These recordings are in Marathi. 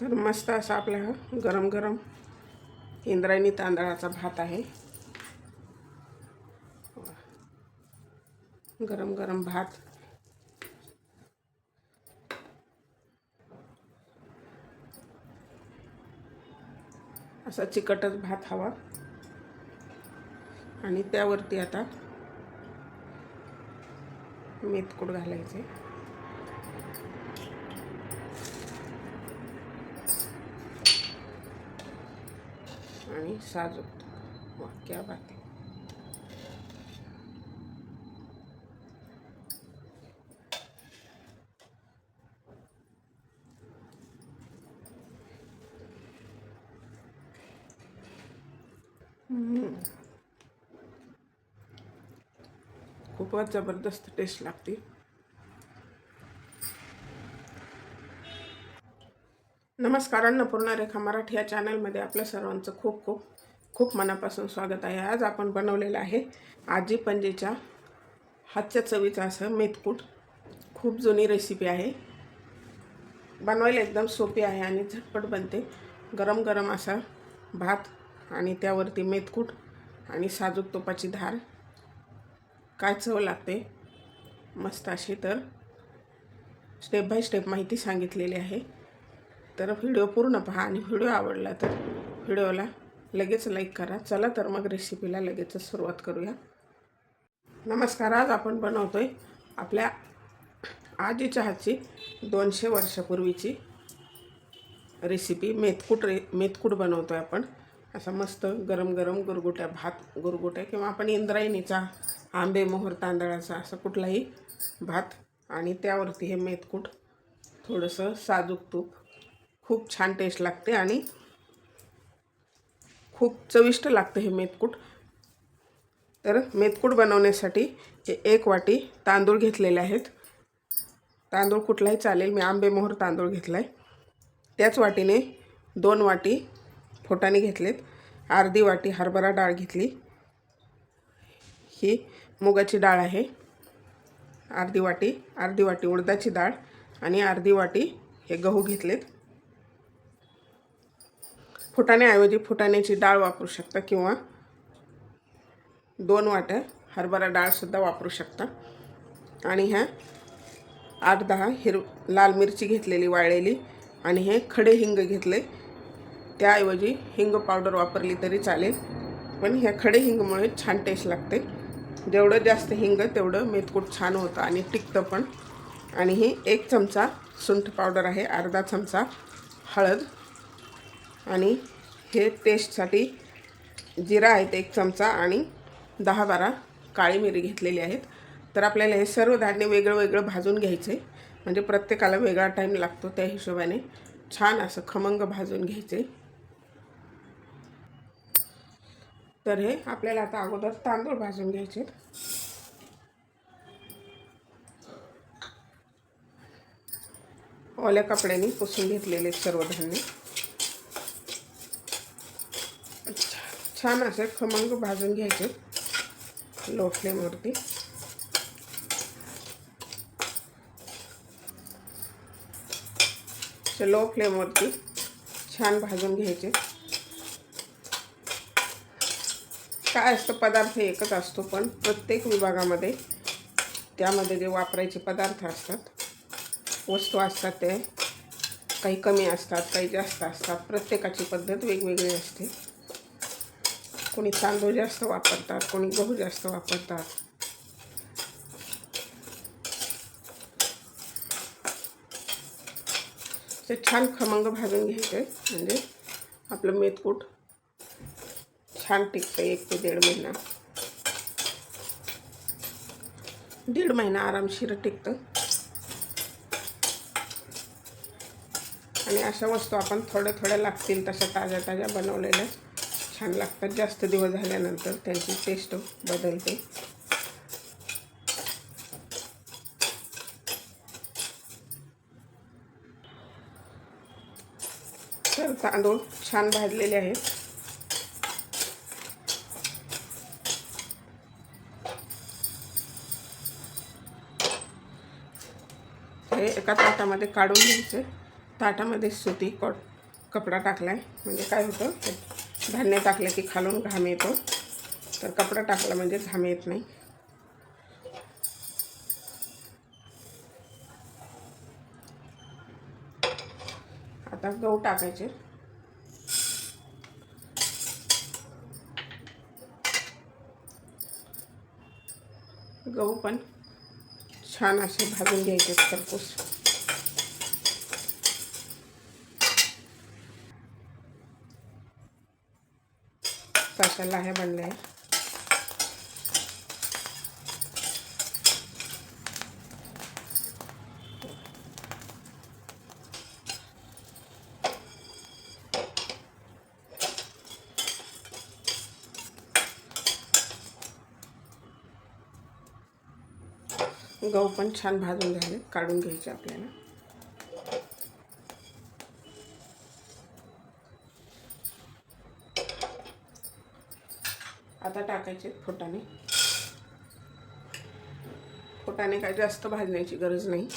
तर मस्त असा आपला गरम गरम इंद्रायणी तांदळाचा भात आहे. गरम गरम भात. असा चिकटच भात हवा. आणि त्यावरती आता मेथकूट घालायचे. आणि साजूक वा क्या बात आहे. खूपच जबरदस्त टेस्ट लागते. नमस्कार अन्नपूर्णा रेखा मराठी या चॅनलमध्ये आपल्या सर्वांचं खूप खूप खूप मनापासून स्वागत आहे. आज आपण बनवलेलं आहे आजी पणजीच्या हातच्या चवीचं असं मेथकूट. खूप जुनी रेसिपी आहे. बनवायला एकदम सोपी आहे आणि झटपट बनते. गरम गरम असा भात आणि त्यावरती मेथकूट आणि साजूक तुपाची धार. काय चव लागते? मस्त अशी तर. स्टेप बाय स्टेप माहिती सांगितलेली आहे. तर व्हिडिओ पूर्ण पहा आणि व्हिडिओ आवडला तर व्हिडिओला लगेच लाईक करा. चला तर मग रेसिपीला लगेचच सुरुवात करूया. नमस्कार आज आपण बनवतोय आपल्या आजी चहाची दोनशे वर्षापूर्वीची रेसिपी मेथकूट रे मेथकूट बनवतो आहे आपण. असा मस्त गरम गरम गुरगुट्या भात गुरगुट्या किंवा आपण इंद्रायणीचा आंबे मोहर तांदळाचा असं कुठलाही भात आणि त्यावरती हे मेथकूट थोडंसं साजूक तूप खूप छान टेस्ट लागते आणि खूप चविष्ट लागतं हे मेथकूट तर मेथकूट बनवण्यासाठी हे एक वाटी तांदूळ घेतलेले आहेत. तांदूळ कुठलाही चालेल मी आंबेमोहर तांदूळ घेतला आहे त्याच वाटीने दोन वाटी फोटाने घेतलेत. अर्धी वाटी हरभरा डाळ घेतली. ही मुगाची डाळ आहे. अर्धी वाटी अर्धी वाटी उडदाची डाळ आणि अर्धी वाटी हे गहू घेतलेत. फुटाण्याऐवजी फुटाण्याची डाळ वापरू शकता किंवा दोन वाट्या हरभरा डाळसुद्धा वापरू शकता. आणि ह्या आठ दहा हिर लाल मिरची घेतलेली वाळलेली आणि हे खडे हिंग घेतले. त्याऐवजी हिंग पावडर वापरली तरी चालेल. पण ह्या खडे हिंगमुळे छान टेस्ट लागते. जेवढं जास्त हिंग तेवढं मेथकूट छान होतं आणि टिकतं पण. आणि हे एक चमचा सुंठ पावडर आहे अर्धा चमचा हळद. आणि हे टेस्टसाठी जिरा आहेत एक चमचा आणि दहा बारा काळी मिरी घेतलेली आहेत. तर आपल्याला हे सर्व धान्य वेगळं वेगळं भाजून घ्यायचं आहे म्हणजे प्रत्येकाला वेगळा टाईम लागतो त्या हिशोबाने छान असं खमंग भाजून घ्यायचे तर हे आपल्याला आता अगोदर तांदूळ भाजून घ्यायचे ओल्या कपड्याने पुसून घेतलेले सर्व धान्य. छान असे खमंग भाजून घ्यायचे. लो फ्लेमवरती लो फ्लेमवरती छान भाजून घ्यायचे. काय असतं पदार्थ एकच असतो पण प्रत्येक विभागामध्ये त्यामध्ये जे वापरायचे पदार्थ असतात वस्तू असतात ते काही कमी असतात काही जास्त असतात प्रत्येकाची पद्धत वेगवेगळी असते. कोणी तांदूळ जास्त वापरतात कोणी गहू जास्त वापरतात ते छान खमंग भाजून घ्यायचे म्हणजे आपलं मेथकूट छान टिकतं एक ते दीड महिना. दीड महिना आरामशीर टिकतं. आणि अशा वस्तू आपण थोड्या थोड्या लागतील तशा ताज्या ताज्या बनवलेल्या. छान लागतात. जास्त दिवस झाल्यानंतर त्यांची टेस्ट बदलते. तर तांदूळ छान भाजलेले आहेत. हे एका ताटामध्ये काढून घ्यायचे. ताटामध्ये सुती कॉट कपडा टाकला आहे म्हणजे काय होतं? ते धान्य टाकलं की खालून घाम येतो. तर कपडा टाकला म्हणजे घाम येत नाही. आता गहू टाकायचे. गहू पण छान असे भाजून घ्यायचे खरपूस. तशा लाह्या बनल्या आहे गहू पण छान भाजून झाले काढून घ्यायचे आपल्याला. आता टाकायचे फुटाणे. फुटाणे काय जास्त भाजण्याची गरज नाही.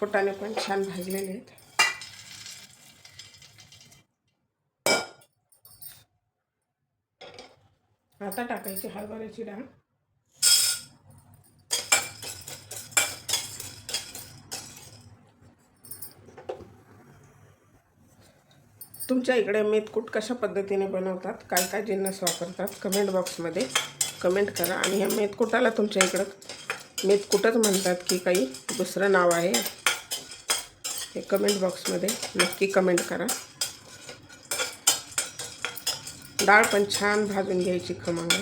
फुटाणे पण छान भाजलेले आहेत. आता टाकायची हरभऱ्याची डाळ. तुमच्या इकडे मेथकूट कशा पद्धतीने बनवतात काय काय जिन्नस वापरतात कमेंट बॉक्समध्ये कमेंट करा. आणि ह्या मेथकुटाला तुमच्या इकडं मेथकुटच म्हणतात की काही दुसरं नाव आहे. हे कमेंट बॉक्समध्ये नक्की कमेंट करा. डाळ पण छान भाजून घ्यायची खमंग.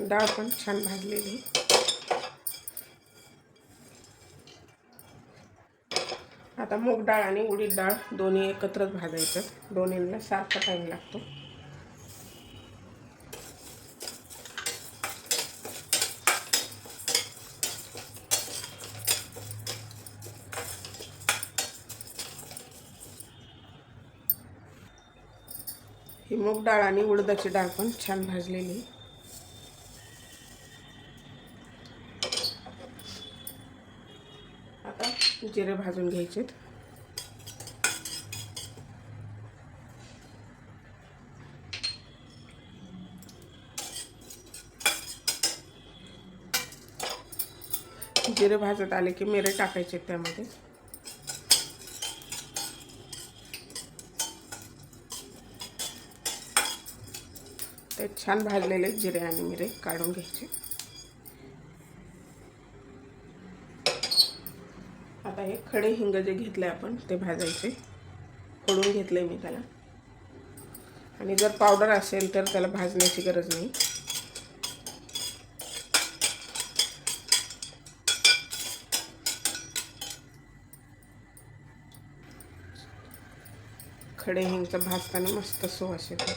डाळ पण छान भाजलेली. आता मूग डाळ आणि उडीद डाळ दोन्ही एकत्रच भाजायचं. दोन्हीला सारखा टाईम लागतो. ही मूग डाळ आणि उडदाची डाळ पण छान भाजलेली. आता जिरे भाजून घ्यायचेत. जिरे भाजत आले की मिरे टाकायचे त्यामध्ये. ते छान भाजलेले जिरे आणि मिरे काढून घ्यायचे. आता हे खडे हिंग जे घेतले आपण ते भाजायचे. फोडून घेतले मी त्याला. आणि जर पावडर असेल तर त्याला भाजण्याची गरज नाही. खडे हिंगचं भाजताना मस्त सुवास येतो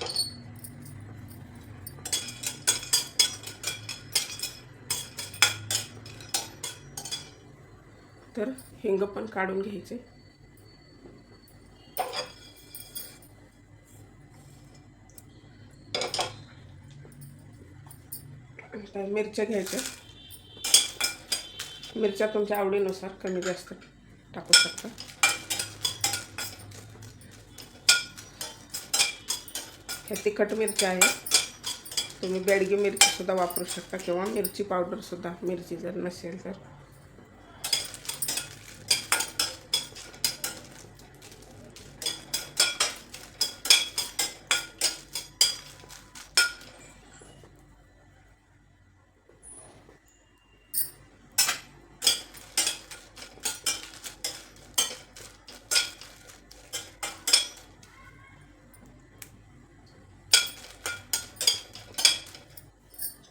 तर हिंग पण काढून घ्यायचे. मिरच्या घ्यायच्या. मिरच्या तुमच्या आवडीनुसार कमी जास्त टाकू शकता. ह्या तिखट मिरच्या आहेत तुम्ही बेडगी मिरचीसुद्धा वापरू शकता किंवा मिरची पावडरसुद्धा मिरची जर नसेल तर.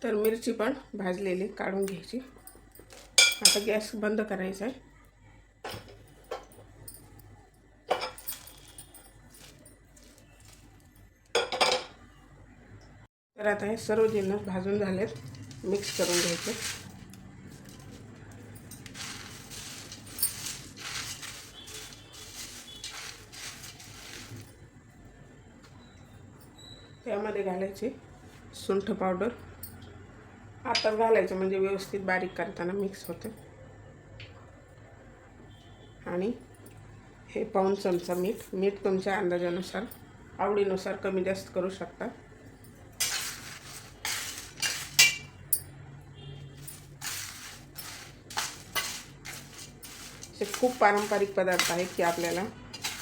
तर मिरची पण भाजलेली काढून घ्यायची. आता गॅस बंद करायचा आहे. तर आता हे सर्व जिन्नस भाजून झालेत. मिक्स करून घ्यायचे. त्यामध्ये घालायची सुंठ पावडर. आता घालायचं म्हणजे व्यवस्थित बारीक करताना मिक्स होते. आणि हे पाऊन चमचा मीठ. मीठ तुमच्या अंदाजानुसार आवडीनुसार कमी जास्त करू शकता. हे खूप पारंपरिक पदार्थ आहेत की आपल्याला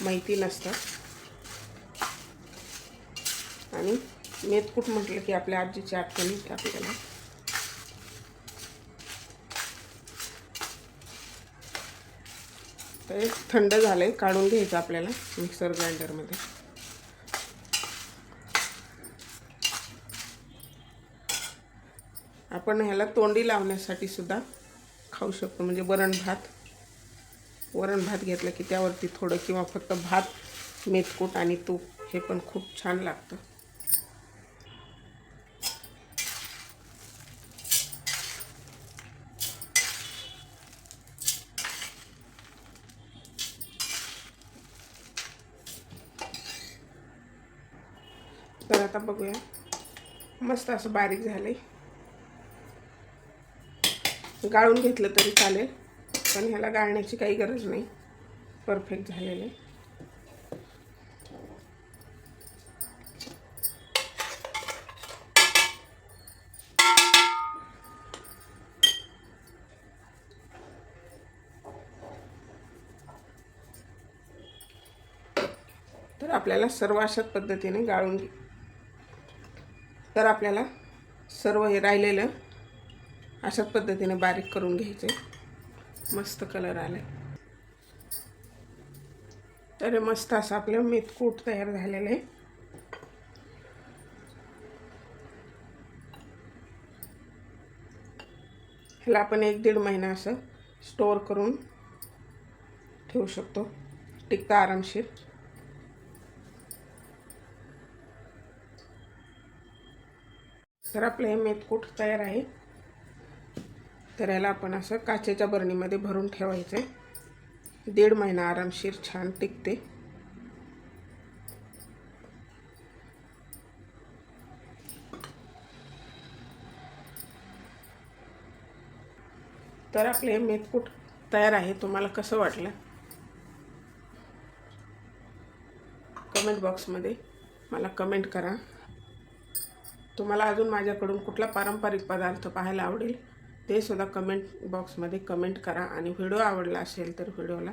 माहिती नसतात. आणि मेतकूट म्हटलं की आपल्या आजीची आठवणी आपल्याला तर थंड झालं आहे काढून घ्यायचं आपल्याला मिक्सर ग्राइंडरमध्ये. आपण ह्याला तोंडी लावण्यासाठी सुद्धा खाऊ शकतो म्हणजे वरण भात. वरण भात घेतलं की त्यावरती थोडं किंवा फक्त भात मेथकूट आणि तूप हे पण खूप छान लागतं तर आता बघूया मस्त असं बारीक झालंय. गाळून घेतलं तरी चालेल पण ह्याला गाळण्याची काही गरज नाही. परफेक्ट झालेलं आहे. तर आपल्याला सर्व अशाच पद्धतीने गाळून घे तर आपल्याला सर्व हे राहिलेलं अशाच पद्धतीने बारीक करून घ्यायचे. मस्त कलर आले. तर मस्त असं आपलं मेथकूट तयार झालेलं आहे. ह्याला आपण एक दीड महिना असं स्टोअर करून ठेवू शकतो. टिकता आरामशीर. तर आपलं हे मेथकूट तयार आहे? तर याला आपण असं काचेच्या बरणीमध्ये भरून ठेवायचं आहे दीड महिना आरामशीर छान टिकते. तर आपले हे मेथकूट तयार आहे तुम्हाला कसं वाटलं? कमेंट बॉक्समध्ये मला कमेंट करा. तुम्हाला अजून माझ्याकडून कुठला पारंपरिक पदार्थ पाहायला आवडेल ते सुद्धा कमेंट बॉक्समध्ये कमेंट करा. आणि व्हिडिओ आवडला असेल तर व्हिडिओला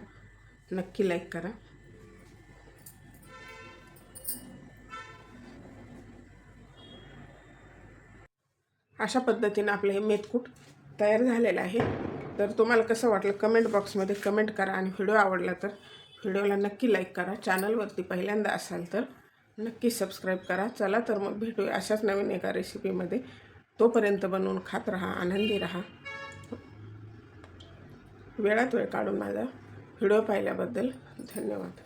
नक्की लाईक करा. अशा पद्धतीनं आपलं हे मेथकूट तयार झालेलं आहे. तर तुम्हाला कसं वाटलं कमेंट बॉक्समध्ये कमेंट करा. आणि व्हिडिओ आवडला तर व्हिडिओला नक्की लाईक करा. चॅनलवरती पहिल्यांदा असाल तर नक्की सबस्क्राईब करा. चला तर मग भेटूया अशाच नवीन एका रेसिपीमध्ये तोपर्यंत बनवून खात राहा आनंदी राहा. वेळात वेळ काढून माझा व्हिडिओ पाहिल्याबद्दल धन्यवाद.